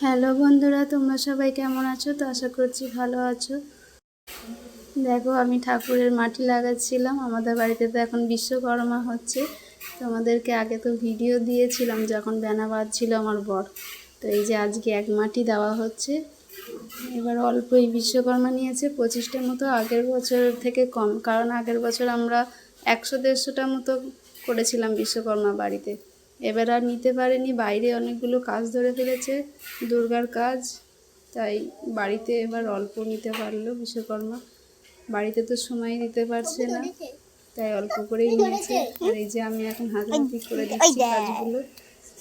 Hello বন্ধুরা, তোমরা সবাই কেমন আছো? তো আশা করছি ভালো আছো। দেখো, আমি ঠাকুরের মাটি লাগাচ্ছিলাম। আমাদের বাড়িতে তো এখন বিশ্বকর্মা হচ্ছে। তোমাদেরকে আগে তো ভিডিও দিয়েছিলাম যখন বেনা বাঁধছিল আমার বর। তো এই যে আজকে এক মাটি দেওয়া হচ্ছে। এবার অল্পই বিশ্বকর্মা নিয়েছে পঁচিশটা মতো আগের বছর থেকে কম। কারণ আগের বছর আমরা একশো দেড়শোটা মতো করেছিলাম বিশ্বকর্মা বাড়িতে। এবার আর নিতে পারেনি বাইরে অনেকগুলো কাজ ধরে ফেলেছে দুর্গার কাজ তাই বাড়িতে এবার অল্প নিতে পারল বিশ্বকর্মা। বাড়িতে তো সময় দিতে পারছে না তাই অল্প করেই নিয়েছে। আর এই যে আমি এখন হাতাহাতি করে দিচ্ছি কাজগুলো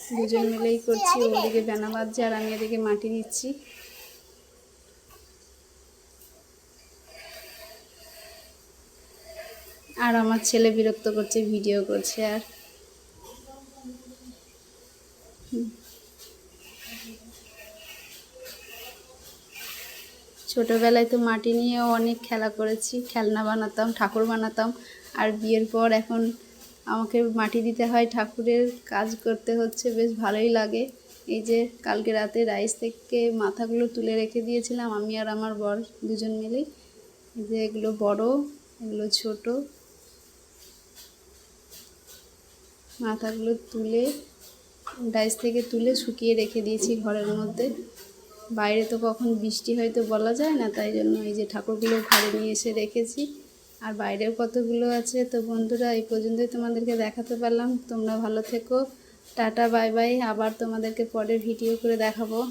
দুজন মিলেই করছি ওদিকে বেনা বাজছে আর আমি এদিকে মাটি দিচ্ছি আর আমার ছেলে বিরক্ত করছে ভিডিও করছে আর। ছোটোবেলায় তো মাটি নিয়েও অনেক খেলা করেছি, খেলনা বানাতাম, ঠাকুর বানাতাম, আর বিয়ের পর এখন আমাকে মাটি দিতে হয়, ঠাকুরের কাজ করতে হচ্ছে, বেশ ভালোই লাগে। এই যে কালকে রাতে রাইস থেকে মাথাগুলো তুলে রেখে দিয়েছিলাম, আমি আর আমার বর দুজন মিলেই যে এগুলো বড়, এগুলো ছোট। মাথাগুলো তুলে, ডাইস থেকে তুলে শুকিয়ে রেখে দিয়েছি ঘরের মধ্যে। বাইরে তো কখন বৃষ্টি হয়তো বলা যায় না, তাই জন্য এই যে ঠাকুরগুলো ঘরে নিয়ে এসে রেখেছি। আর বাইরেও কতগুলো আছে? তো বন্ধুরা, এই পর্যন্তই তোমাদেরকে দেখাতে পারলাম। তোমরা ভালো থেকো। Tata, bye bye. আবার তোমাদেরকে পরে ভিডিও করে দেখাবো।